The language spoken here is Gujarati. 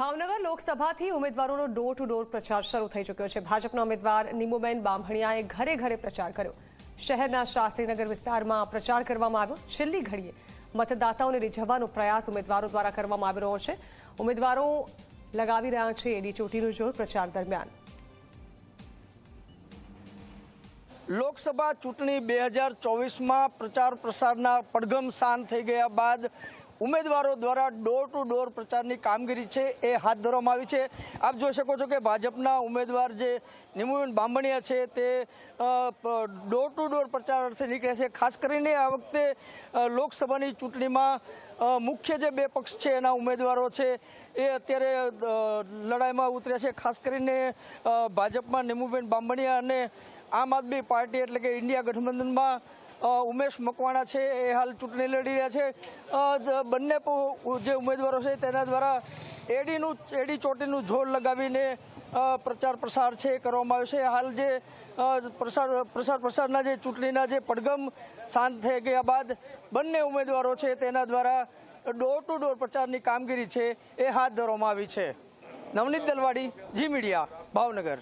ભાવનગર લોકસભાથી ઉમેદવારોનો ડોર ટુ ડોર પ્રચાર શરૂ થઈ ચૂક્યો છે. ભાજપના ઉમેદવાર નીમુબેન બામણિયાએ ઘરે ઘરે પ્રચાર કર્યો. શહેરના શાસ્ત્રીનગર વિસ્તારમાં પ્રચાર કરવામાં આવ્યો. છેલ્લી ઘડીએ મતદાતાઓને રીઝવવાનો પ્રયાસ ઉમેદવારો દ્વારા કરવામાં આવી રહ્યો છે. ઉમેદવારો લગાવી રહ્યા છે એડી ચોટીનું જોર પ્રચાર દરમિયાન. લોકસભા ચૂંટણી બે હજાર ચોવીસમાં પ્રચાર પ્રસારના પડઘમ શાંત થઈ ગયા બાદ ઉમેદવારો દ્વારા ડોર ટુ ડોર પ્રચારની કામગીરી છે એ હાથ ધરવામાં આવી છે. આપ જોઈ શકો છો કે ભાજપના ઉમેદવાર જે નિમુબેન બાંભણિયા છે તે ડોર ટુ ડોર પ્રચાર અર્થે નીકળ્યા છે. ખાસ કરીને આ વખતે લોકસભાની ચૂંટણીમાં મુખ્ય જે બે પક્ષ છે એના ઉમેદવારો છે એ અત્યારે લડાઈમાં ઉતર્યા છે. ખાસ કરીને ભાજપમાં નિમુબેન બાંભણિયા અને આમ આદમી પાર્ટી એટલે કે ઇન્ડિયા ગઠબંધનમાં ઉમેશ મકવાણા છે, એ હાલ ચૂંટણી લડી રહ્યા છે. બંને જે ઉમેદવારો છે, તેના દ્વારા એડીનું, એડી ચોટીનું જોર લગાવીને પ્રચાર પ્રસાર છે, કરવામાં આવ્યો છે. હાલ જે પ્રસાર પ્રસાર પ્રસારના જે ચૂંટણીના જે પડગમ શાંત થઈ ગયા બાદ બંને ઉમેદવારો છે, તેના દ્વારા ડોર ટુ ડોર પ્રચારની કામગીરી છે, એ હાથ ધરવામાં આવી છે. નવનીત દલવાડી, જી મીડિયા, ભાવનગર.